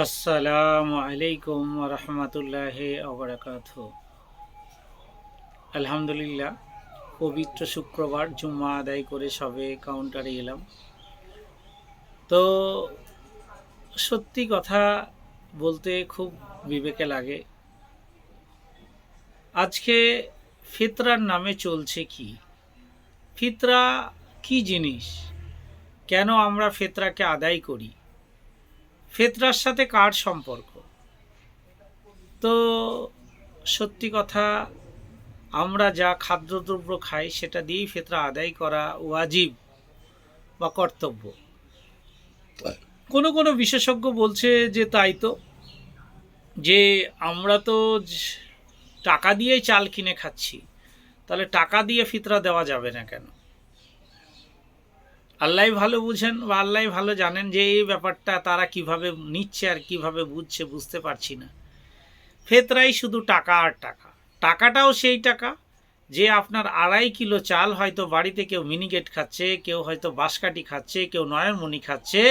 আসসালামু আলাইকুম রহমতুল্লাহ অবরাকাত আলহামদুলিল্লাহ, পবিত্র শুক্রবার জুম্মা আদায় করে সবে কাউন্টারে এলাম। তো সত্যি কথা বলতে খুব বিবেকে লাগে, আজকে ফিতরার নামে চলছে কি? ফিতরা কি জিনিস? কেন আমরা ফিতরাকে আদায় করি? ফেতরার সাথে কার সম্পর্ক? তো সত্যি কথা, আমরা যা খাদ্যদ্রব্য খাই সেটা দিয়েই ফেতরা আদায় করা ওয়াজিব বা কর্তব্য। কোনো কোনো বিশেষজ্ঞ বলছে যে তাই তো, যে আমরা তো টাকা দিয়েই চাল কিনে খাচ্ছি, তাহলে টাকা দিয়ে ফিতরা দেওয়া যাবে না কেন? আল্লাহ ভালো বুঝেন বা আল্লাহ ভালো জানেন যে এই ব্যাপারটা তারা কীভাবে নিচ্ছে আর কীভাবে বুঝছে বুঝতে পারছি না। ফেতরাই শুধু টাকা আর টাকা। টাকাটাও সেই টাকা যে আপনার আড়াই কিলো চাল হয়তো বাড়িতে কেউ মিনিকেট খাচ্ছে, কেউ হয়তো বাঁশকাঠি খাচ্ছে, কেউ নয়নমণি খাচ্ছে,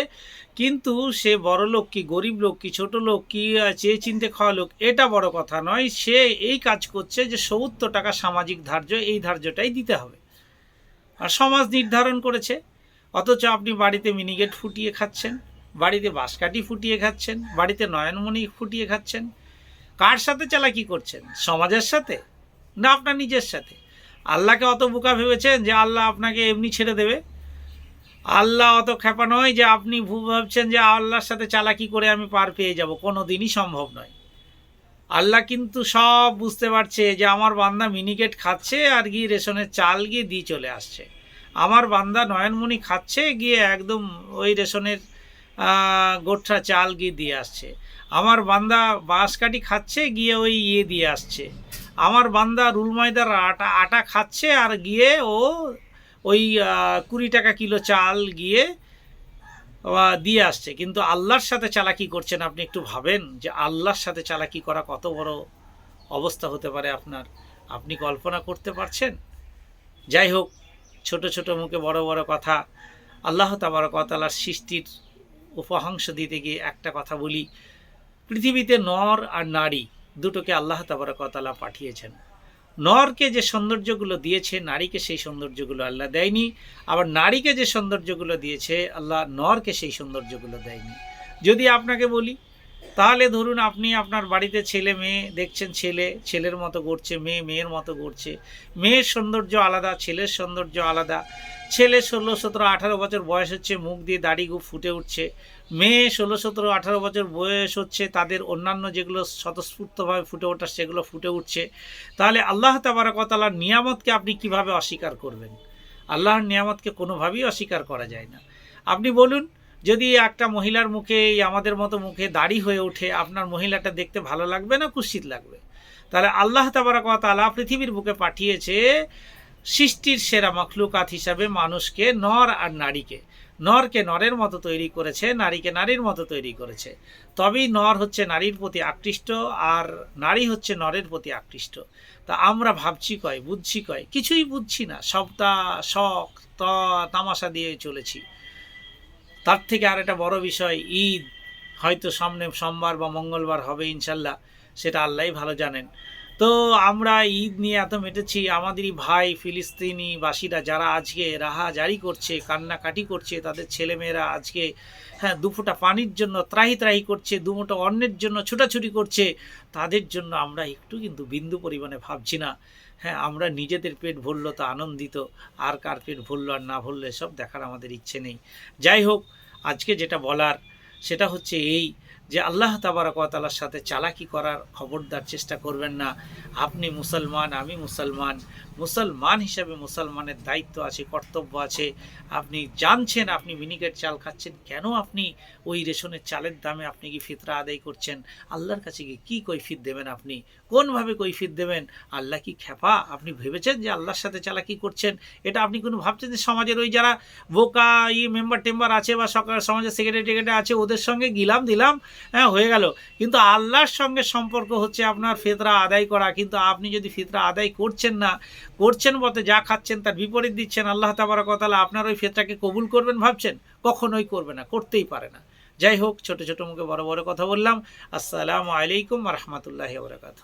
কিন্তু সে বড় লোক কি গরিব লোক কি ছোট লোক কি চেয়ে চিনতে খাওয়া লোক, এটা বড় কথা নয়। সে এই কাজ করছে যে সত্তর টাকা সামাজিক ধার্য, এই ধার্যটাই দিতে হবে। আর সমাজ নির্ধারণ করেছে। অথচ আপনি বাড়িতে মিনিগেট ফুটিয়ে খাচ্ছেন, বাড়িতে বাঁশকাঠি ফুটিয়ে খাচ্ছেন, বাড়িতে নয়নমণি ফুটিয়ে খাচ্ছেন, কার সাথে চালাকি করছেন? সমাজের সাথে না আপনার নিজের সাথে? আল্লাহকে অত বোকা ভেবেছেন যে আল্লাহ আপনাকে এমনি ছেড়ে দেবে? আল্লাহ অত খেপা নয় যে আপনি ভু- ভাবছেন যে আল্লাহর সাথে চালাকি করে আমি পার পেয়ে যাব। কোনো দিনই সম্ভব নয়। আল্লাহ কিন্তু সব বুঝতে পারছে যে আমার বান্দা মিনিকেট খাচ্ছে আর গিয়ে রেশনের চাল গিয়ে দিয়ে চলে আসছে। আমার বান্দা নয়নমণি খাচ্ছে, গিয়ে একদম ওই রেশনের গোঠা চাল গিয়ে দিয়ে আসছে। আমার বান্দা বাঁশকাঠি খাচ্ছে, গিয়ে ওই ইয়ে দিয়ে আসছে। আমার বান্দা রুল ময়দার আটা আটা খাচ্ছে আর গিয়ে ও ওই কুড়ি টাকা কিলো চাল গিয়ে দিয়ে আসছে। কিন্তু আল্লাহর সাথে চালাকি করছেন আপনি একটু ভাবেন যে আল্লাহর সাথে চালাকি করা কত বড় অবস্থা হতে পারে আপনার? আপনি কল্পনা করতে পারছেন? যাই হোক ছোট ছোট মুখে বড় বড় কথা। আল্লাহ তাবারকতালার সৃষ্টির উপহাংশ দিতে গিয়ে একটা কথা বলি। পৃথিবীতে নর আর নারী দুটোকে আল্লাহ তাবারকতালা পাঠিয়েছেন। নরকে যে সৌন্দর্যগুলো দিয়েছে, নারীকে সেই সৌন্দর্যগুলো আল্লাহ দেয়নি। আবার নারীকে যে সৌন্দর্যগুলো দিয়েছে, আল্লাহ নরকে সেই সৌন্দর্যগুলো দেয়নি। যদি আপনাকে বলি তাহলে ধরুন আপনি আপনার বাড়িতে ছেলে মেয়ে দেখছেন, ছেলে, ছেলের মতো গড়ছে মেয়ে, মেয়ের মতো গড়ছে মেয়ের সৌন্দর্য আলাদা, ছেলের সৌন্দর্য আলাদা। ছেলে ষোলো, সতেরো, আঠারো বছর বয়স হচ্ছে, মুখ দিয়ে দাড়ি খুব ফুটে উঠছে। মেয়ে ষোলো, সতেরো, আঠারো বছর বয়স হচ্ছে, তাদের অন্যান্য যেগুলো স্বতঃস্ফূর্তভাবে ফুটে ওঠা, সেগুলো ফুটে উঠছে। তাহলে আল্লাহ তাবারকতালার নিয়ামতকে আপনি কীভাবে অস্বীকার করবেন? আল্লাহর নিয়ামতকে কোনোভাবেই অস্বীকার করা যায় না। আপনি বলুন যদি একটা মহিলার মুখে, এই আমাদের মতো মুখে দাড়ি হয়ে ওঠে, আপনার মহিলাটা দেখতে ভালো লাগবে না, কুৎসিত লাগবে? তাহলে আল্লাহ তাবারকতালা পৃথিবীর বুকে পাঠিয়েছে সৃষ্টির সেরা মখলুকাত হিসাবে মানুষকে, নর আর নারীকে। নরকে নরের মতো তৈরি করেছে, নারীকে নারীর মতো তৈরি করেছে। তবেই নর হচ্ছে নারীর প্রতি আকৃষ্ট আর নারী হচ্ছে নরের প্রতি আকৃষ্ট। তা আমরা ভাবছি কয়, বুঝছি কয়? কিছুই বুঝছি না। সবটা শখ ত তামাশা দিয়ে চলেছি। তার থেকে আর একটা বড় বিষয়, ঈদ। হয়তো সামনে সোমবার বা মঙ্গলবার হবে ইনশাল্লাহ, সেটা আল্লাহই ভালো জানেন। তো আমরা ঈদ নিয়ে এত মেটেছি, আমাদেরই ভাই ফিলিস্তিনি বাসীরা যারা আজকে রাহা জারি করছে, কান্নাকাটি করছে, তাদের ছেলেমেয়েরা আজকে হ্যাঁ দুফোটা পানির জন্য ত্রাহি ত্রাহি করছে দুমোটা অন্যের জন্য ছুটাছুটি করছে, তাদের জন্য আমরা একটু কিন্তু বিন্দু পরিমাণে ভাবছি না। হ্যাঁ আমরা নিজেদের পেট ভরলো তো আনন্দিত, আর কার পেট ভরলো আর না ভরলো এসব দেখার আমাদের ইচ্ছে নেই। যাই হোক, আজকে যেটা বলার, সেটা হচ্ছে এই যে আল্লাহ তাবারকতালার সাথে চালাকি করার খবরদার চেষ্টা করবেন না। আপনি মুসলমান, আমি মুসলমান। মুসলমান হিসাবে মুসলমানের দায়িত্ব আছে, কর্তব্য আছে। আপনি জানছেন, আপনি মিনিকেট চাল খাচ্ছেন, কেন আপনি ওই রেশনের চালের দামে আপনি কি ফিতরা আদায় করছেন? আল্লাহর কাছে গিয়ে কী কৈফিত দেবেন আপনি? কোনভাবে কৈফিত দেবেন? আল্লাহ কি খেপা আপনি ভেবেছেন যে আল্লাহর সাথে চালাকি করছেন? এটা আপনি কোনো ভাবছেন যে সমাজের ওই যারা বোকা ই মেম্বার টেম্বার আছে বা সকাল সমাজের সেক্রেটারি টেক্রেটারি আছে, ওদের সঙ্গে গিলাম দিলাম হ্যাঁ হয়ে গেল। কিন্তু আল্লাহর সঙ্গে সম্পর্ক হচ্ছে আপনার ফেতরা আদায় করা। কিন্তু আপনি যদি ফেতরা আদায় করছেন না, করছেন বলতে যা খাচ্ছেন তার বিপরীত দিচ্ছেন, আল্লাহ তাবারকতালা আপনার ওই ফিতরাকে কবুল করবেন ভাবছেন, কখনোই করবে না, করতেই পারে না। যাই হোক, ছোট ছোট মুখে বড় বড় কথা বললাম। আসসালামু আলাইকুম রহমতুল্লাহ বরকাত